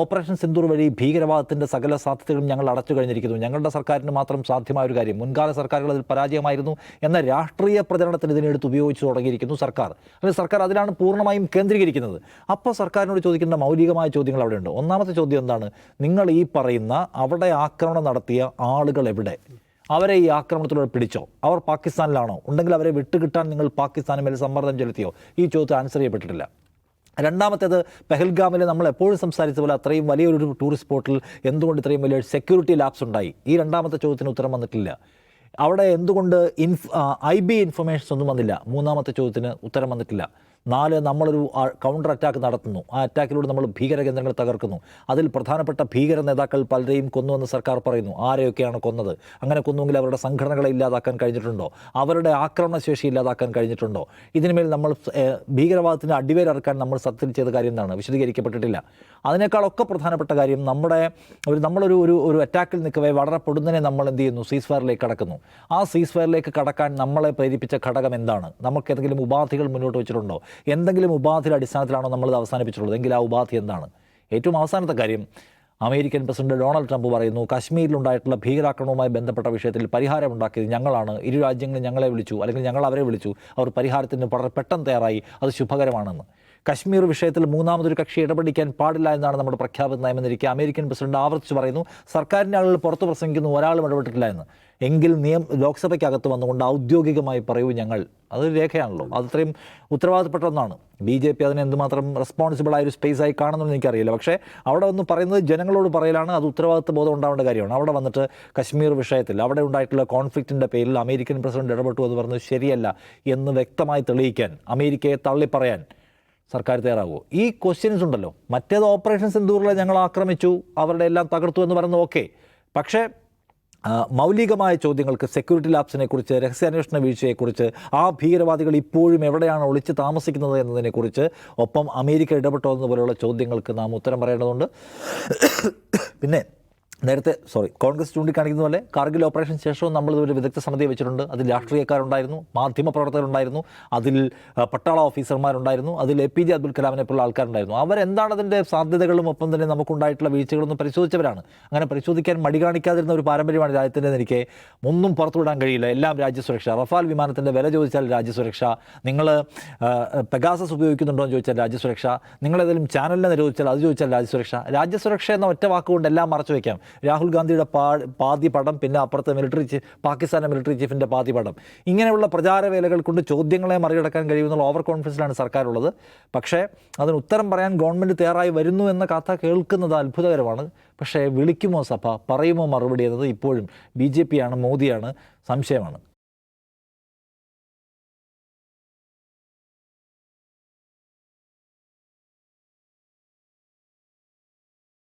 Operation Sindoor വഴി ഭീകരവാദത്തിന്റെ സകല സാധ്യതകളും ഞങ്ങൾ അടച്ചു കഴിഞ്ഞിരിക്കുന്നു. ഞങ്ങളുടെ സർക്കാരിന് മാത്രം സാധ്യമായ ഒരു കാര്യം മുൻകാല സർക്കാരുകൾ അതിൽ പരാജയമായിരുന്നു എന്ന രാഷ്ട്രീയ പ്രചരണത്തിന് ഇതിനെടുത്ത് ഉപയോഗിച്ച് തുടങ്ങിയിരിക്കുന്നു സർക്കാർ. അല്ലെങ്കിൽ സർക്കാർ അതിലാണ് പൂർണമായും കേന്ദ്രീകരിക്കുന്നത്. അപ്പോൾ സർക്കാരിനോട് ചോദിക്കേണ്ട മൗലികമായ ചോദ്യങ്ങൾ അവിടെയുണ്ട്. ഒന്നാമത്തെ ചോദ്യം എന്താണ്? നിങ്ങൾ ഈ പറയുന്ന അവിടെ ആക്രമണം നടത്തിയ ആളുകൾ എവിടെ? അവരെ ഈ ആക്രമണത്തിലൂടെ പിടിച്ചോ? അവർ പാകിസ്ഥാനിലാണോ? ഉണ്ടെങ്കിൽ അവരെ വിട്ടുകിട്ടാൻ നിങ്ങൾ പാകിസ്ഥാന് മേൽ സമ്മർദ്ദം ചെലുത്തിയോ? ഈ ചോദ്യത്തിൽ ആൻസർ ചെയ്യപ്പെട്ടിട്ടില്ല. രണ്ടാമത്തേത് പെഹൽഗാമിലെ നമ്മൾ എപ്പോഴും സംസാരിച്ച പോലെ അത്രയും വലിയൊരു ടൂറിസ്റ്റ് സ്പോട്ടിൽ എന്തുകൊണ്ട് ഇത്രയും വലിയ സെക്യൂരിറ്റി ലാപ്സ് ഉണ്ടായി? ഈ രണ്ടാമത്തെ ചോദ്യത്തിന് ഉത്തരം വന്നിട്ടില്ല. അവിടെ എന്തുകൊണ്ട് ഇൻഫ് ഐ ബി ഇൻഫർമേഷൻസ് ഒന്നും വന്നില്ല. മൂന്നാമത്തെ ചോദ്യത്തിന് ഉത്തരം വന്നിട്ടില്ല. നാല് നമ്മളൊരു കൗണ്ടർ അറ്റാക്ക് നടത്തുന്നു. ആ അറ്റാക്കിലൂടെ നമ്മൾ ഭീകര കേന്ദ്രങ്ങൾ തകർക്കുന്നു. അതിൽ പ്രധാനപ്പെട്ട ഭീകര നേതാക്കൾ പലരെയും കൊന്നുവെന്ന് സർക്കാർ പറയുന്നു. ആരെയൊക്കെയാണ് കൊന്നത്? അങ്ങനെ കൊന്നുവെങ്കിൽ അവരുടെ സംഘടനകളെ ഇല്ലാതാക്കാൻ കഴിഞ്ഞിട്ടുണ്ടോ? അവരുടെ ആക്രമണശേഷി ഇല്ലാതാക്കാൻ കഴിഞ്ഞിട്ടുണ്ടോ? ഇതിനുമേൽ നമ്മൾ ഭീകരവാദത്തിന് അടിവേരറക്കാൻ നമ്മൾ സത്യത്തിൽ ചെയ്ത കാര്യം എന്താണ്? വിശദീകരിക്കപ്പെട്ടിട്ടില്ല. അതിനേക്കാളൊക്കെ പ്രധാനപ്പെട്ട കാര്യം നമ്മുടെ ഒരു നമ്മളൊരു ഒരു ഒരു അറ്റാക്കിൽ നിൽക്കവേ വളരെ പൊടുന്നനെ നമ്മൾ എന്ത് ചെയ്യുന്നു? സീസ് ഫയറിലേക്ക് കടക്കുന്നു. ആ സീസ് ഫയറിലേക്ക് കടക്കാൻ നമ്മളെ പ്രേരിപ്പിച്ച ഘടകം എന്താണ്? നമുക്ക് എന്തെങ്കിലും ഉപാധികൾ മുന്നോട്ട് വെച്ചിട്ടുണ്ടോ? എന്തെങ്കിലും ഉപാധിയുടെ അടിസ്ഥാനത്തിലാണോ നമ്മളത് അവസാനിപ്പിച്ചിട്ടുള്ളത്? എങ്കിൽ ആ ഉപാധി എന്താണ്? ഏറ്റവും അവസാനത്തെ കാര്യം അമേരിക്കൻ പ്രസിഡന്റ് ഡൊണാൾഡ് ട്രംപ് പറയുന്നു കശ്മീരിലുണ്ടായിട്ടുള്ള ഭീകരാക്രമണവുമായി ബന്ധപ്പെട്ട വിഷയത്തിൽ പരിഹാരം പരിഹാരമുണ്ടാക്കിയത് ഞങ്ങളാണ്. ഇരു രാജ്യങ്ങളും ഞങ്ങളെ വിളിച്ചു അല്ലെങ്കിൽ ഞങ്ങൾ അവരെ വിളിച്ചു. അവർ പരിഹാരത്തിന് വളരെ പെട്ടെന്ന് തയ്യാറായി. അത് ശുഭകരമാണെന്ന്. കശ്മീർ വിഷയത്തിൽ മൂന്നാമതൊരു കക്ഷി ഇടപെടിക്കാൻ പാടില്ല എന്നാണ് നമ്മുടെ പ്രഖ്യാപിത നയമെന്നിരിക്കെ അമേരിക്കൻ പ്രസിഡന്റ് ആവർത്തിച്ച് പറയുന്നു. സർക്കാരിന്റെ ആളുകൾ പുറത്ത് പ്രസംഗിക്കുന്നു ഒരാളും ഇടപെട്ടിട്ടില്ല എന്ന്. എങ്കിൽ നിയം ലോക്സഭയ്ക്കകത്ത് വന്നുകൊണ്ട് ഔദ്യോഗികമായി പറയൂ ഞങ്ങൾ. അത് രേഖയാണല്ലോ. അത് അത്രയും ഉത്തരവാദിത്തപ്പെട്ട ഒന്നാണ്. ബി ജെ പി അതിനെ എന്തുമാത്രം റെസ്പോൺസിബിൾ ആയ ഒരു സ്പേസ് ആയി കാണുമെന്ന് എനിക്കറിയില്ല. പക്ഷേ അവിടെ വന്ന് പറയുന്നത് ജനങ്ങളോട് പറയലാണ്. അത് ഉത്തരവാദിത്വ ബോധം ഉണ്ടാവേണ്ട കാര്യമാണ്. അവിടെ വന്നിട്ട് കശ്മീർ വിഷയത്തിൽ അവിടെ ഉണ്ടായിട്ടുള്ള കോൺഫ്ലിക്റ്റിന്റെ പേരിൽ അമേരിക്കൻ പ്രസിഡന്റ് ഇടപെട്ടു എന്ന് പറഞ്ഞത് ശരിയല്ല എന്ന് വ്യക്തമായി തെളിയിക്കാൻ അമേരിക്കയെ തള്ളിപ്പറയാൻ സർക്കാർ തയ്യാറാകുമോ ഈ ക്വസ്റ്റ്യൻസ് ഉണ്ടല്ലോ. മറ്റേത് ഓപ്പറേഷൻ സിന്ധൂറിലെ ഞങ്ങൾ ആക്രമിച്ചു അവരുടെ എല്ലാം തകർത്തു എന്ന് പറയുന്നത് ഓക്കെ പക്ഷേ മൗലികമായ ചോദ്യങ്ങൾക്ക് സെക്യൂരിറ്റി ലാബ്സിനെ കുറിച്ച് രഹസ്യാന്വേഷണ വീഴ്ചയെക്കുറിച്ച് ആ ഭീകരവാദികൾ ഇപ്പോഴും എവിടെയാണ് ഒളിച്ച് താമസിക്കുന്നത് എന്നതിനെക്കുറിച്ച് ഒപ്പം അമേരിക്ക ഇടപെട്ടോ എന്നതുപോലെയുള്ള ചോദ്യങ്ങൾക്ക് നാം ഉത്തരം പറയേണ്ടതുണ്ട്. പിന്നെ നേരത്തെ സോറി കോൺഗ്രസ് ചൂണ്ടിക്കാണിക്കുന്ന പോലെ കാർഗിൽ ഓപ്പറേഷൻ ശേഷവും നമ്മൾ ഒരു വിദഗ്ധ സമിതി വെച്ചിട്ടുണ്ട്. അതിൽ രാഷ്ട്രീയക്കാരുണ്ടായിരുന്നു മാധ്യമപ്രവർത്തകരുണ്ടായിരുന്നു അതിൽ പട്ടാള ഓഫീസർമാരുണ്ടായിരുന്നു അതിൽ എ പി ജെ അബ്ദുൽ കലാമിനെ പോലുള്ള ആൾക്കാരുണ്ടായിരുന്നു. അവരെന്താണ് അതിന്റെ സാധ്യതകളും ഒപ്പം തന്നെ നമുക്കുണ്ടായിട്ടുള്ള വീഴ്ചകളൊന്നും പരിശോധിച്ചവരാണ്. അങ്ങനെ പരിശോധിക്കാൻ മടി കാണിക്കാതിരുന്ന ഒരു പാരമ്പര്യമാണ് രാജ്യത്തിന്റെ എനിക്ക് ഒന്നും പുറത്തുവിടാൻ കഴിയില്ല. എല്ലാം രാജ്യസുരക്ഷ. റഫാൽ വിമാനത്തിന്റെ വില ചോദിച്ചാൽ രാജ്യസുരക്ഷ. നിങ്ങൾ പെഗാസസ് ഉപയോഗിക്കുന്നുണ്ടോ എന്ന് ചോദിച്ചാൽ രാജ്യസുരക്ഷ. നിങ്ങളേതെങ്കിലും ചാനലിനെ നിരോധിച്ചാൽ അത് ചോദിച്ചാൽ രാജ്യസുരക്ഷ. രാജ്യസുരക്ഷ എന്ന ഒറ്റ വാക്കുകൊണ്ട് എല്ലാം മറച്ചു വയ്ക്കാം രാഹുൽ ഗാന്ധിയുടെ പാ പാതി പടം പിന്നെ അപ്പുറത്തെ മിലിറ്ററി ചീഫ് പാകിസ്ഥാന്റെ മിലിറ്ററി ചീഫിന്റെ പാതി പടം. ഇങ്ങനെയുള്ള പ്രചാരവേലകൾ കൊണ്ട് ചോദ്യങ്ങളെ മറികടക്കാൻ കഴിയുമെന്നുള്ള ഓവർ കോൺഫിഡൻസിലാണ് സർക്കാരുള്ളത്. പക്ഷേ അതിന് ഉത്തരം പറയാൻ ഗവൺമെന്റ് തയ്യാറായി വരുന്നു എന്ന കഥ കേൾക്കുന്നത് അത്ഭുതകരമാണ്. പക്ഷേ വിളിക്കുമോ സഭ? പറയുമോ മറുപടി എന്നത് ഇപ്പോഴും ബി ജെ പിയാണ് മോദിയാണ് സംശയമാണ്.